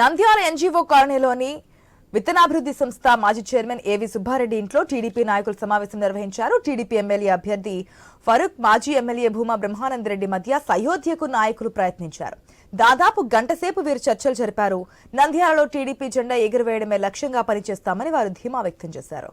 Nandyal NGO కాలనీలోని విత్తనాభివృద్ధి సంస్థ మాజీ చైర్మన్ ఏవి సుబ్బారెడ్డి ఇంట్లో టీడీపీ నాయకులు సమావేశం నిర్వహించారు. టీడీపీ ఎమ్మెల్యే అభ్యర్థి ఫరూక్ మాజీ ఎమ్మెల్యే భూమా బ్రహ్మానందరెడ్డి మధ్య సయోధ్యకు నాయకులు ప్రయత్నించారు. దాదాపు గంటసేపు వీరు చర్చలు జరిపారు. నంద్యాలలో టీడీపీ జెండా ఎగురవేయడమే లక్ష్యంగా పనిచేస్తామని వారు ధీమా వ్యక్తం చేశారు.